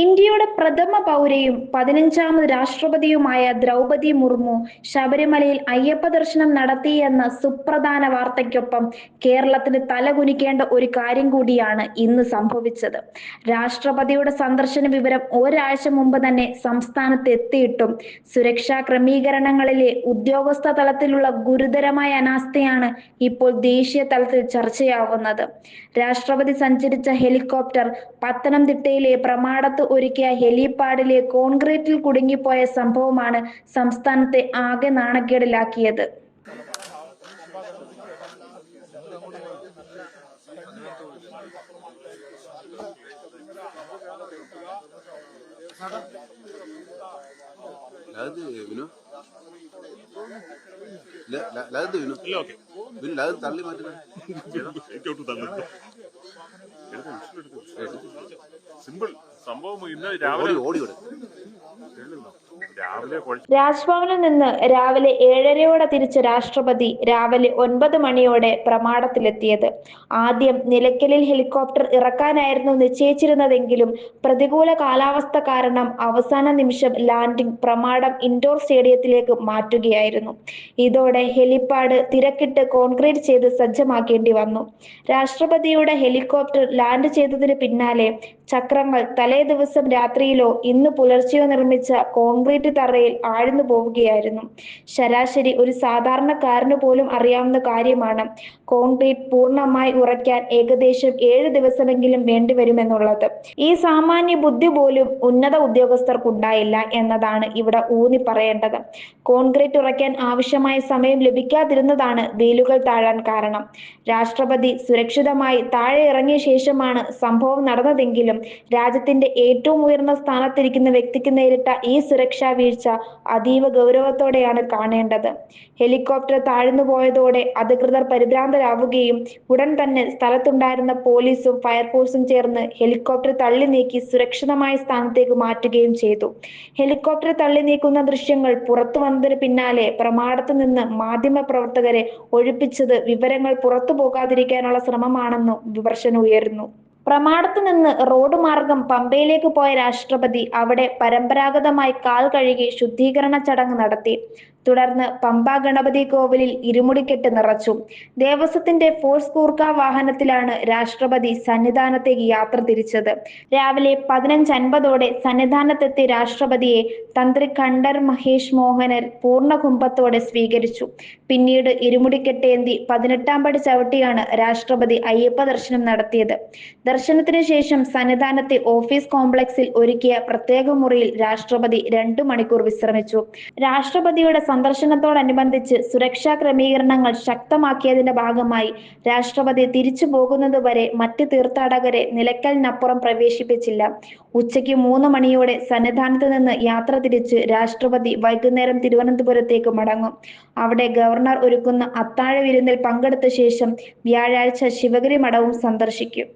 ഇന്ത്യയുടെ പ്രഥമ പൗരയും പതിനഞ്ചാമത് രാഷ്ട്രപതിയുമായ ദ്രൗപതി മുർമു ശബരിമലയിൽ അയ്യപ്പ ദർശനം നടത്തിയെന്ന സുപ്രധാന വാർത്തയ്ക്കൊപ്പം കേരളത്തിന് തലകുനിക്കേണ്ട ഒരു കാര്യം കൂടിയാണ് ഇന്ന് സംഭവിച്ചത്. രാഷ്ട്രപതിയുടെ സന്ദർശന വിവരം ഒരാഴ്ച മുമ്പ് തന്നെ സംസ്ഥാനത്ത് എത്തിയിട്ടും സുരക്ഷാ ക്രമീകരണങ്ങളിലെ ഉദ്യോഗസ്ഥ തലത്തിലുള്ള ഗുരുതരമായ അനാസ്ഥയാണ് ഇപ്പോൾ ദേശീയ തലത്തിൽ ചർച്ചയാവുന്നത്. രാഷ്ട്രപതി സഞ്ചരിച്ച ഹെലികോപ്റ്റർ പത്തനംതിട്ടയിലെ പ്രമാടത്ത് ഒരുക്കിയ ഹെലിപാഡിലെ കോൺക്രീറ്റിൽ കുടുങ്ങിപ്പോയ സംഭവമാണ് സംസ്ഥാനത്തെ ആകെ നാണക്കേടിലാക്കിയത്. ലത് വിനു? തള്ളി മാറ്റുന്നു സംഭവം ഇന്ന് രാവിലെ ഓടി കുഴച്ച് രാജ്ഭവനിൽ നിന്ന് രാവിലെ ഏഴരയോടെ തിരിച്ച രാഷ്ട്രപതി രാവിലെ ഒൻപത് മണിയോടെ പ്രമാടത്തിലെത്തിയത് ആദ്യം നിലയ്ക്കലിൽ ഹെലികോപ്റ്റർ ഇറക്കാനായിരുന്നു നിശ്ചയിച്ചിരുന്നതെങ്കിലും പ്രതികൂല കാലാവസ്ഥ കാരണം അവസാന നിമിഷം ലാൻഡിംഗ് പ്രമാടം ഇൻഡോർ സ്റ്റേഡിയത്തിലേക്ക് മാറ്റുകയായിരുന്നു. ഇതോടെ ഹെലിപ്പാഡ് തിരക്കിട്ട് കോൺക്രീറ്റ് ചെയ്ത് സജ്ജമാക്കേണ്ടി വന്നു. രാഷ്ട്രപതിയുടെ ഹെലികോപ്റ്റർ ലാൻഡ് ചെയ്തതിന് പിന്നാലെ ചക്രങ്ങൾ തലേ ദിവസം രാത്രിയിലോ ഇന്ന് പുലർച്ചെയോ നിർമ്മിച്ച കോൺക്രീറ്റ് തറയിൽ ആഴ്ന്നു പോവുകയായിരുന്നു. ശരാശരി ഒരു സാധാരണക്കാരന് പോലും അറിയാവുന്ന കാര്യമാണ്. കോൺക്രീറ്റ് പൂർണമായി ഉറയ്ക്കാൻ ഏകദേശം ഏഴ് ദിവസമെങ്കിലും വേണ്ടിവരുമെന്നുള്ളത്. ഈ സാമാന്യ ബുദ്ധി പോലും ഉന്നത ഉദ്യോഗസ്ഥർക്കുണ്ടായില്ല എന്നതാണ് ഇവിടെ ഊന്നി പറയേണ്ടത് കോൺക്രീറ്റ് ഉറയ്ക്കാൻ ആവശ്യമായ സമയം ലഭിക്കാതിരുന്നതാണ് വെയിലുകൾ താഴാൻ കാരണം. രാഷ്ട്രപതി സുരക്ഷിതമായി താഴെ ഇറങ്ങിയ ശേഷമാണ് സംഭവം നടന്നതെങ്കിലും രാജ്യത്തിന്റെ ഏറ്റവും ഉയർന്ന സ്ഥാനത്തിരിക്കുന്ന വ്യക്തിക്ക് നേരിട്ട ഈ സുരക്ഷാ വീഴ്ച അതീവ ഗൗരവത്തോടെയാണ് കാണേണ്ടത്. ഹെലികോപ്റ്റർ താഴ്ന്നു പോയതോടെ അധികൃതർ പരിഭ്രാന്തരാവുകയും ഉടൻ തന്നെ സ്ഥലത്തുണ്ടായിരുന്ന പോലീസും ഫയർഫോഴ്സും ചേർന്ന് ഹെലികോപ്റ്റർ തള്ളി നീക്കി സുരക്ഷിതമായ സ്ഥാനത്തേക്ക് മാറ്റുകയും ചെയ്തു. ഹെലികോപ്റ്റർ തള്ളി നീക്കുന്ന ദൃശ്യങ്ങൾ പുറത്തു വന്നതിന് പിന്നാലെ പ്രമാടത്തു നിന്ന് മാധ്യമ പ്രവർത്തകരെ ഒഴിപ്പിച്ചത് വിവരങ്ങൾ പുറത്തു പോകാതിരിക്കാനുള്ള ശ്രമമാണെന്നും വിമർശനം ഉയർന്നു പ്രമാടത്തു നിന്ന് റോഡ് മാർഗം പമ്പയിലേക്ക് പോയ രാഷ്ട്രപതി അവിടെ പരമ്പരാഗതമായി കാൽ കഴുകി ശുദ്ധീകരണ ചടങ്ങ് നടത്തി. തുടർന്ന് പമ്പ ഗണപതി കോവിലിൽ ഇരുമുടിക്കെട്ട് നിറച്ചു. ദേവസ്വത്തിന്റെ ഫോഴ്സ് കൂർക്ക വാഹനത്തിലാണ് രാഷ്ട്രപതി സന്നിധാനത്തേക്ക് യാത്ര തിരിച്ചത്. രാവിലെ പതിനഞ്ച് അൻപതോടെ സന്നിധാനത്തെത്തിയ രാഷ്ട്രപതിയെ തന്ത്രി കണ്ഠർ മഹേഷ് മോഹനർ പൂർണകുംഭത്തോടെ സ്വീകരിച്ചു. പിന്നീട് ഇരുമുടിക്കെട്ടേന്തി പതിനെട്ടാം പടി ചവിട്ടിയാണ് രാഷ്ട്രപതി അയ്യപ്പ ദർശനം നടത്തിയത് ദർശനത്തിന് ശേഷം സന്നിധാനത്തെ ഓഫീസ് കോംപ്ലക്സിൽ ഒരുക്കിയ പ്രത്യേക മുറിയിൽ രാഷ്ട്രപതി രണ്ടു മണിക്കൂർ വിശ്രമിച്ചു. രാഷ്ട്രപതിയുടെ സന്ദർശനത്തോടനുബന്ധിച്ച് സുരക്ഷാ ക്രമീകരണങ്ങൾ ശക്തമാക്കിയതിന്റെ ഭാഗമായി രാഷ്ട്രപതി തിരിച്ചു പോകുന്നതുവരെ മറ്റ് തീർത്ഥാടകരെ നിലയ്ക്കലിനപ്പുറം പ്രവേശിപ്പിച്ചില്ല. ഉച്ചയ്ക്ക് മൂന്ന് മണിയോടെ സന്നിധാനത്ത് നിന്ന് യാത്ര തിരിച്ച് രാഷ്ട്രപതി വൈകുന്നേരം തിരുവനന്തപുരത്തേക്ക് മടങ്ങും. അവിടെ ഗവർണർ ഒരുക്കുന്ന അത്താഴ വിരുന്നിൽ പങ്കെടുത്ത ശേഷം വ്യാഴാഴ്ച ശിവഗിരി മഠവും സന്ദർശിക്കും.